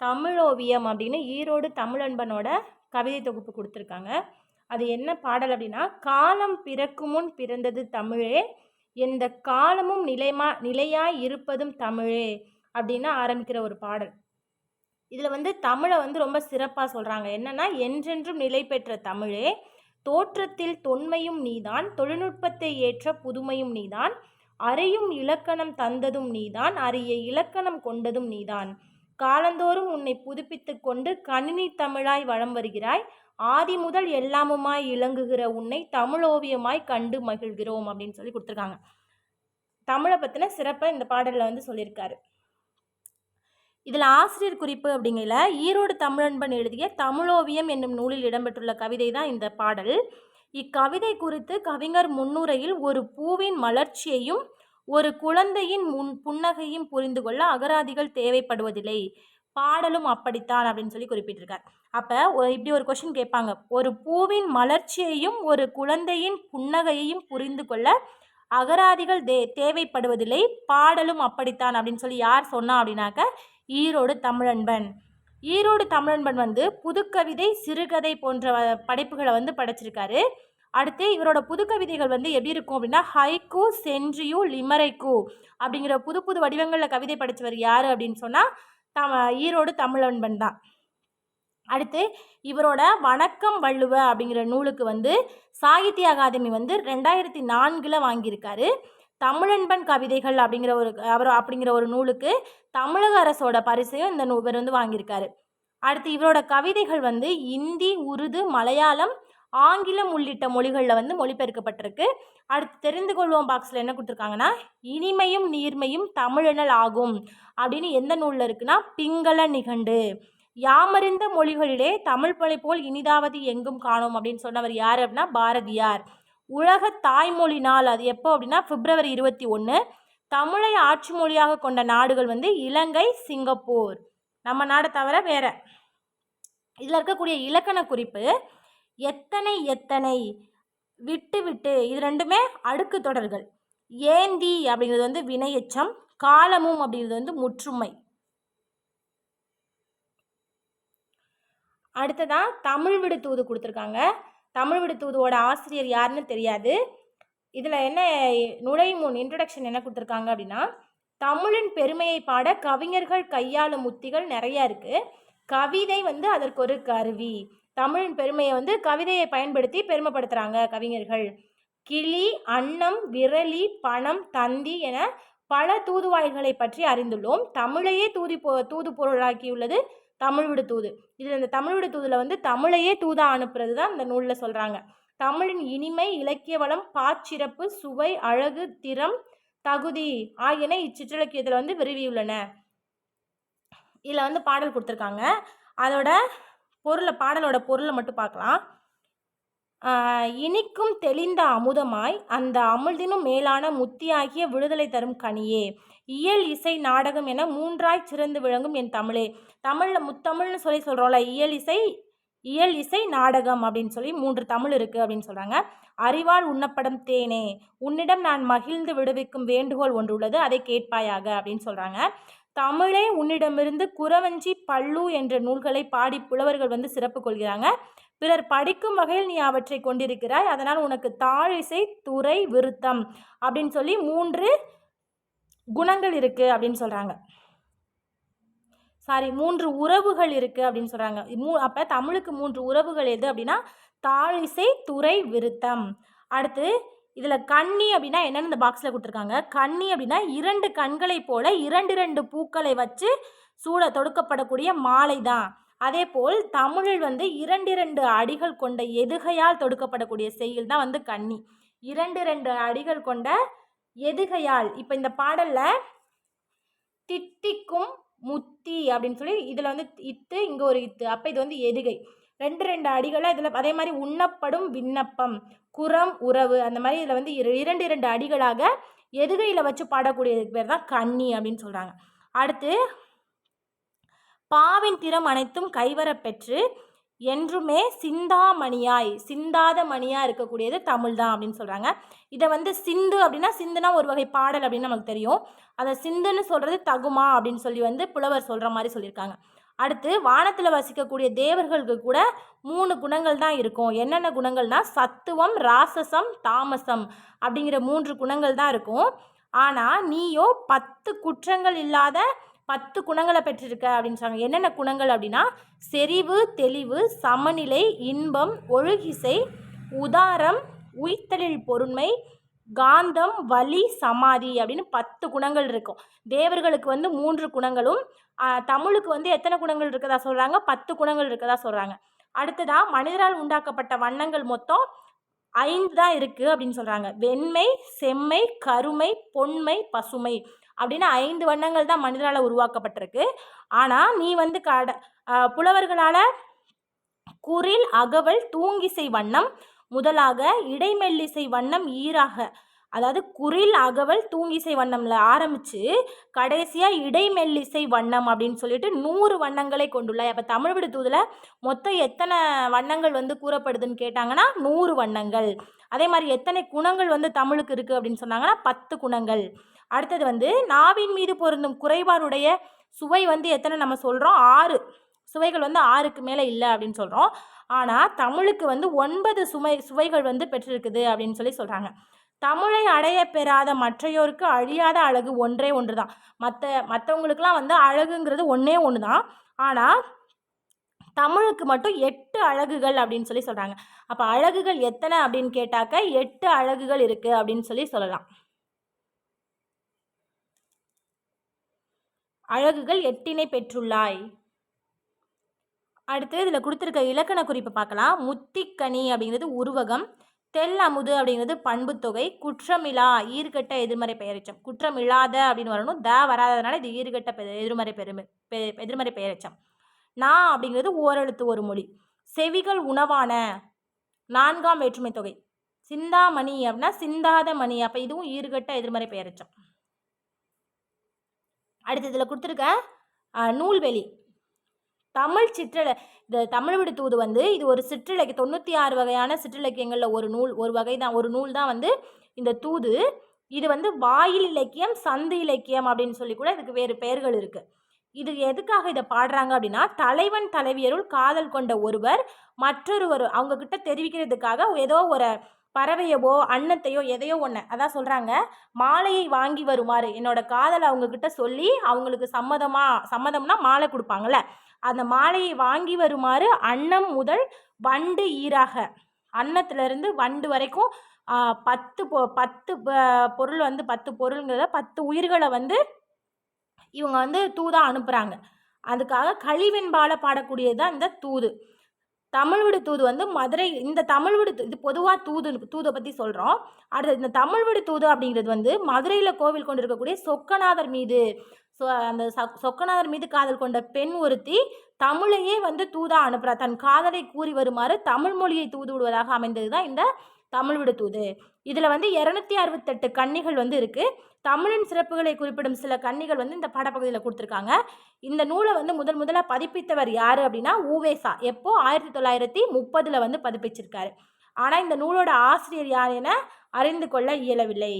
தமிழோவியம் அப்படின்னு ஈரோடு தமிழன்பனோட கவிதை தொகுப்பு கொடுத்துருக்காங்க. அது என்ன பாடல் அப்படின்னா காலம் பிறக்கும் முன் பிறந்தது தமிழே எந்த காலமும் நிலைமா நிலையாய் இருப்பதும் தமிழே அப்படின்னு ஆரம்பிக்கிற ஒரு பாடல். இதில் வந்து தமிழை வந்து ரொம்ப சிறப்பாக சொல்கிறாங்க என்னென்னா என்றென்றும் நிலை பெற்ற தமிழே தோற்றத்தில் தொன்மையும் நீதான் தொழில்நுட்பத்தை ஏற்ற புதுமையும் நீதான் அறையும் இலக்கணம் தந்ததும் நீதான் அரிய இலக்கணம் கொண்டதும் நீதான் காலந்தோறும் உன்னை புதுப்பித்து கொண்டு கணினி தமிழாய் வலம் வருகிறாய். ஆதி முதல் எல்லாமுமாய் இலங்குகிற உன்னை தமிழோவியமாய் கண்டு மகிழ்கிறோம் அப்படின்னு சொல்லி கொடுத்துருக்காங்க. தமிழை பற்றின சிறப்பை இந்த பாடலில் வந்து சொல்லியிருக்காரு. இதில் ஆசிரியர் குறிப்பு அப்படிங்கல ஈரோடு தமிழன்பன் எழுதிய தமிழோவியம் என்னும் நூலில் இடம்பெற்றுள்ள கவிதை தான் இந்த பாடல். இக்கவிதை குறித்து கவிஞர் முன்னுரையில் ஒரு பூவின் மலர்ச்சியையும் ஒரு குழந்தையின் முன் புன்னகையும் புரிந்து கொள்ள அகராதிகள் தேவைப்படுவதில்லை. பாடலும் அப்படித்தான் அப்படின்னு சொல்லி குறிப்பிட்டிருக்கார். அப்போ இப்படி ஒரு கொஷின் கேட்பாங்க. ஒரு பூவின் மலர்ச்சியையும் ஒரு குழந்தையின் புன்னகையையும் புரிந்து கொள்ள அகராதிகள் தே தேவைப்படுவதில்லை. பாடலும் அப்படித்தான் அப்படின்னு சொல்லி யார் சொன்னா அப்படின்னாக்க ஈரோடு தமிழன்பன். ஈரோடு தமிழன்பன் வந்து புதுக்கவிதை சிறுகதை போன்ற வ- படைப்புகளை வந்து படைச்சிருக்காரு. அடுத்து இவரோட புதுக்கவிதைகள் வந்து எப்படி இருக்கும் அப்படின்னா ஹைக்கு சென்ட்ரியூ லிமரைக்கு அப்படிங்கிற புது புது வடிவங்களில் கவிதை படித்தவர் யார் அப்படின்னு சொன்னால் தம ஈரோடு தமிழன்பன் தான். அடுத்து இவரோட வணக்கம் வள்ளுவ அப்படிங்கிற நூலுக்கு வந்து சாகித்ய அகாதமி வந்து ரெண்டாயிரத்தி நான்கில் வாங்கியிருக்காரு. தமிழன்பன் கவிதைகள் அப்படிங்கிற ஒரு அவர் அப்படிங்கிற ஒரு நூலுக்கு தமிழக அரசோட பரிசையும் இந்த நூ இவர் வந்து வாங்கியிருக்காரு. அடுத்து இவரோட கவிதைகள் வந்து இந்தி உருது மலையாளம் ஆங்கிலம் உள்ளிட்ட மொழிகளில் வந்து மொழிபெயர்க்கப்பட்டிருக்கு. அடுத்து தெரிந்து கொள்வோம் பாக்ஸில் என்ன கொடுத்துருக்காங்கன்னா இனிமையும் நீர்மையும் தமிழெனல் ஆகும். அப்படின்னு எந்த நூலில் இருக்குன்னா பிங்கள நிகண்டு. யாமறிந்த மொழிகளிலே தமிழ் மொழி போல் இனிதாவது எங்கும் காணோம் அப்படின்னு சொன்னவர் யார் அப்படின்னா பாரதியார். உலக தாய்மொழி நாள் அது எப்போ அப்படின்னா பிப்ரவரி இருபத்தி ஒன்று தமிழை ஆட்சி மொழியாக கொண்ட நாடுகள் வந்து இலங்கை சிங்கப்பூர். நம்ம நாடு தவிர வேற. இதில் இருக்கக்கூடிய இலக்கண குறிப்பு எத்தனை எத்தனை? விட்டு விட்டு. இது ரெண்டுமே அடுக்கு தொடர்கள். ஏந்தி அப்படிங்கிறது வந்து வினையெச்சம் காலமும் அப்படிங்கிறது வந்து முற்றுமை. அடுத்ததான் தமிழ் விடு தூது கொடுத்துருக்காங்க. தமிழ் விடு தூதுவோட ஆசிரியர் யாருன்னு தெரியாது. இதில் என்ன நுழைமுன் இன்ட்ரடக்ஷன் என்ன கொடுத்துருக்காங்க அப்படின்னா தமிழின் பெருமையை பாட கவிஞர்கள் கையாளும் உத்திகள் நிறையா இருக்குது கவிதை வந்து அதற்கு ஒரு கருவி. தமிழின் பெருமையை வந்து கவிதையை பயன்படுத்தி பெருமைப்படுத்துகிறாங்க கவிஞர்கள். கிளி அன்னம் விரலி பணம் தந்தி என பல தூதுவாய்களை பற்றி அறிந்துள்ளோம். தமிழையே தூதி போ தூது பொருளாக்கியுள்ளது தமிழ்விடு தூது. இதில் இந்த தமிழ்விடு தூதில் வந்து தமிழையே தூதா அனுப்புறது தான் இந்த நூலில் சொல்கிறாங்க தமிழின் இனிமை இலக்கிய வளம் பாச்சிறப்பு சுவை அழகு திறம் தகுதி ஆகியன இச்சிற்றிலக்கியத்தில் வந்து விரிவியுள்ளன. இதில் வந்து பாடல் கொடுத்துருக்காங்க. அதோட பொருளை பாடலோட பொருளை மட்டும் பார்க்கலாம். இனிக்கும் தெளிந்த அமுதமாய் அந்த அமுதினும் மேலான முத்தியாகிய விடுதலை தரும் கனியே. இயல் இசை நாடகம் என மூன்றாய் சிறந்து விளங்கும் என் தமிழே. தமிழில் முத்தமிழ்னு சொல்லி சொல்கிறோம்ல இயல் இசை இயல் இசை நாடகம் அப்படின்னு சொல்லி மூன்று தமிழ் இருக்குது அப்படின்னு சொல்கிறாங்க அறிவால் உண்ணப்படும் தேனே. உன்னிடம் நான் மகிழ்ந்து விடுவிக்கும் வேண்டுகோள் ஒன்று உள்ளது அதை கேட்பாயாக அப்படின்னு சொல்கிறாங்க தமிழே உன்னிடமிருந்து குறவஞ்சி பல்லு என்ற நூல்களை பாடி புலவர்கள் வந்து சிறப்பு கொள்கிறாங்க. பிறர் படிக்கும் வகையில் நீ அவற்றை கொண்டிருக்கிறாய். அதனால் உனக்கு தாழிசை துறை விருத்தம் அப்படின்னு சொல்லி மூன்று குணங்கள் இருக்குது அப்படின்னு சொல்கிறாங்க சாரி மூன்று உறவுகள் இருக்குது அப்படின்னு சொல்கிறாங்க மூ அப்போ தமிழுக்கு மூன்று உறவுகள் எது அப்படின்னா தாழிசை துறை விருத்தம். அடுத்து இதில் கண்ணி அப்படின்னா என்னென்னு இந்த பாக்ஸில் கொடுத்துருக்காங்க. கண்ணி அப்படின்னா இரண்டு கண்களைப் போல இரண்டு இரண்டு பூக்களை வச்சு சூட தொடுக்கப்படக்கூடிய மாலை தான் அதே போல் தமிழில் வந்து இரண்டு இரண்டு அடிகள் கொண்ட எதுகையால் தொடுக்கப்படக்கூடிய செயல் தான் வந்து கண்ணி. இரண்டு இரண்டு அடிகள் கொண்ட எதுகையால் இப்போ இந்த பாடலில் தித்திக்கும் முத்தி அப்படின்னு சொல்லி இதில் வந்து இத்து இங்கே ஒரு இத்து அப்போ இது வந்து எதுகை. ரெண்டு ரெண்டு அடிகளை இதில் அதே மாதிரி உண்ணப்படும் விண்ணப்பம் குரம் உறவு அந்த மாதிரி இதில் வந்து இரண்டு இரண்டு அடிகளாக எதுகையில் வச்சு பாடக்கூடியதுக்கு பேர் தான் கன்னி அப்படின்னு சொல்கிறாங்க அடுத்து பாவின் திறம் அனைத்தும் கைவரப்பெற்று என்றுமே சிந்தாமணியாய் சிந்தாத மணியாக இருக்கக்கூடியது தமிழ் தான் அப்படின்னு சொல்கிறாங்க இதை வந்து சிந்து அப்படின்னா சிந்துனா ஒரு வகை பாடல் அப்படின்னு நமக்கு தெரியும். அதை சிந்துன்னு சொல்கிறது தகுமா அப்படின்னு சொல்லி வந்து புலவர் சொல்கிற மாதிரி சொல்லியிருக்காங்க. அடுத்து வானத்தில் வசிக்கக்கூடிய தேவர்களுக்கு கூட மூணு குணங்கள் தான் இருக்கும். என்னென்ன குணங்கள்னா சத்துவம் ராசசம் தாமசம் அப்படிங்கிற மூன்று குணங்கள் தான் இருக்கும். ஆனால் நீயோ பத்து குற்றங்கள் இல்லாத பத்து குணங்களை பெற்றிருக்க அப்படின்னு சொன்னாங்க என்னென்ன குணங்கள் அப்படின்னா செறிவு தெளிவு சமநிலை இன்பம் ஒழுகிசை உதாரம் உய்த்தலில் பொருண்மை காந்தம் வலி சமாதி அப்படின்னு பத்து குணங்கள் இருக்கும். தேவர்களுக்கு வந்து மூன்று குணங்களும் தமிழுக்கு வந்து எத்தனை குணங்கள் இருக்கதா சொல்கிறாங்க பத்து குணங்கள் இருக்கதா சொல்கிறாங்க அடுத்ததாக மனிதரால் உண்டாக்கப்பட்ட வண்ணங்கள் மொத்தம் ஐந்து தான் இருக்குது அப்படின்னு சொல்கிறாங்க வெண்மை செம்மை கருமை பொன்மை பசுமை அப்படின்னு ஐந்து வண்ணங்கள் தான் மனிதரால் உருவாக்கப்பட்டிருக்கு. ஆனால் நீ வந்து கட புலவர்களால் குரில் அகவல் தூங்கிசை வண்ணம் முதலாக இடைமெல்லிசை வண்ணம் ஈராக அதாவது குரில் அகவல் தூங்கிசை வண்ணம்ல ஆரம்பித்து கடைசியாக இடைமெல்லிசை வண்ணம் அப்படின்னு சொல்லிட்டு நூறு வண்ணங்களை கொண்டுள்ள அப்போ தமிழ் விடு தூதில் மொத்தம் எத்தனை வண்ணங்கள் வந்து கூறப்படுதுன்னு கேட்டாங்கன்னா நூறு வண்ணங்கள். அதே மாதிரி எத்தனை குணங்கள் வந்து தமிழுக்கு இருக்குது அப்படின்னு சொன்னாங்கன்னா பத்து குணங்கள். அடுத்தது வந்து நாவின் மீது பொருந்தும் குறைபாடுடைய சுவை வந்து எத்தனை நம்ம சொல்கிறோம் ஆறு. சுவைகள் வந்து ஆறுக்கு மேலே இல்லை அப்படின்னு சொல்கிறோம் ஆனால் தமிழுக்கு வந்து ஒன்பது சுமை சுவைகள் வந்து பெற்றிருக்குது அப்படின்னு சொல்லி சொல்கிறாங்க தமிழை அடைய பெறாத மற்றையோருக்கு அழியாத அழகு ஒன்றே ஒன்று தான் மற்ற மற்றவங்களுக்குலாம் வந்து அழகுங்கிறது ஒன்றே ஒன்று தான் ஆனால் தமிழுக்கு மட்டும் எட்டு அழகுகள் அப்படின்னு சொல்லி சொல்கிறாங்க அப்போ அழகுகள் எத்தனை அப்படின்னு கேட்டாக்க எட்டு அழகுகள் இருக்குது அப்படின்னு சொல்லி சொல்லலாம். அழகுகள் எட்டினை பெற்றுள்ளாய். அடுத்து இதில் கொடுத்துருக்க இலக்கண குறிப்பு பார்க்கலாம். முத்திக்கனி அப்படிங்கிறது உருவகம். தெல் அமுது அப்படிங்கிறது பண்புத்தொகை. குற்றமிலா ஈர்கட்ட எதிர்மறை பெயரச்சம். குற்றம் இல்லாத அப்படின்னு வரணும். த வராததுனால இது ஈர்கட்ட எதிர்மறை பெருமை எதிர்மறை பெயரச்சம். நான் அப்படிங்கிறது ஓரெழுத்து ஒரு மொழி. செவிகள் உணவான நான்காம் வேற்றுமை தொகை. சிந்தாமணி அப்படின்னா சிந்தாத மணி. அப்போ இதுவும் ஈர்கட்ட எதிர்மறை பெயரச்சம். அடுத்து இதில் கொடுத்துருக்க நூல்வெளி. தமிழ் சிற்றில இந்த தமிழ் தூது வந்து இது ஒரு சிற்றிலக்கிய தொண்ணூற்றி ஆறு வகையான சிற்றிலக்கியங்களில் ஒரு நூல் ஒரு வகை தான் ஒரு நூல் தான் வந்து இந்த தூது. இது வந்து வாயில் இலக்கியம் சந்து இலக்கியம் அப்படின்னு சொல்லி கூட இதுக்கு வேறு பெயர்கள் இருக்குது இது எதுக்காக இதை பாடுறாங்க அப்படின்னா தலைவன் தலைவியருள் காதல் கொண்ட ஒருவர் மற்றொருவர் அவங்கக்கிட்ட தெரிவிக்கிறதுக்காக ஏதோ ஒரு பறவையவோ அன்னத்தையோ எதையோ ஒன்று அதான் சொல்கிறாங்க மாலையை வாங்கி வருமாறு. என்னோட காதலை அவங்கக்கிட்ட சொல்லி அவங்களுக்கு சம்மதமாக சம்மதம்னா மாலை கொடுப்பாங்கள்ல அந்த மாலையை வாங்கி வருமாறு அன்னம் முதல் வண்டு ஈராக அன்னத்துலேருந்து வண்டு வரைக்கும் பத்து பொ பத்து பொருள் வந்து பத்து பொருளுங்கிறத பத்து உயிர்களை வந்து இவங்க வந்து தூதாக அனுப்புகிறாங்க அதுக்காக கழிவெண்பால பாடக்கூடியது தான் இந்த தூது. தமிழ்விடு தூது வந்து மதுரை இந்த தமிழ்விடு இது பொதுவாக தூது தூதை பற்றி சொல்கிறோம் அடுத்தது இந்த தமிழ்விடு தூது அப்படிங்கிறது வந்து மதுரையில் கோவில் கொண்டு இருக்கக்கூடிய சொக்கநாதர் மீது ஸோ அந்த சொக்கநாதர் மீது காதல் கொண்ட பெண் ஒருத்தி தமிழையே வந்து தூதாக அனுப்புகிறா தன் காதலை கூறி வருமாறு தமிழ் மொழியை தூது விடுவதாக அமைந்தது தான் இந்த தமிழ் விடு தூது. இதில் வந்து இரநூத்தி அறுபத்தெட்டு கன்னிகள் வந்து இருக்குது தமிழின் சிறப்புகளை குறிப்பிடும் சில கன்னிகள் வந்து இந்த பாடப்பகுதியில் கொடுத்துருக்காங்க. இந்த நூலை வந்து முதல் முதலாக பதிப்பித்தவர் யார் அப்படின்னா ஊவேசா. எப்போ? ஆயிரத்தி தொள்ளாயிரத்தி முப்பதில் வந்து பதிப்பிச்சிருக்காரு. ஆனால் இந்த நூலோட ஆசிரியர் யார் என அறிந்து கொள்ள இயலவில்லை.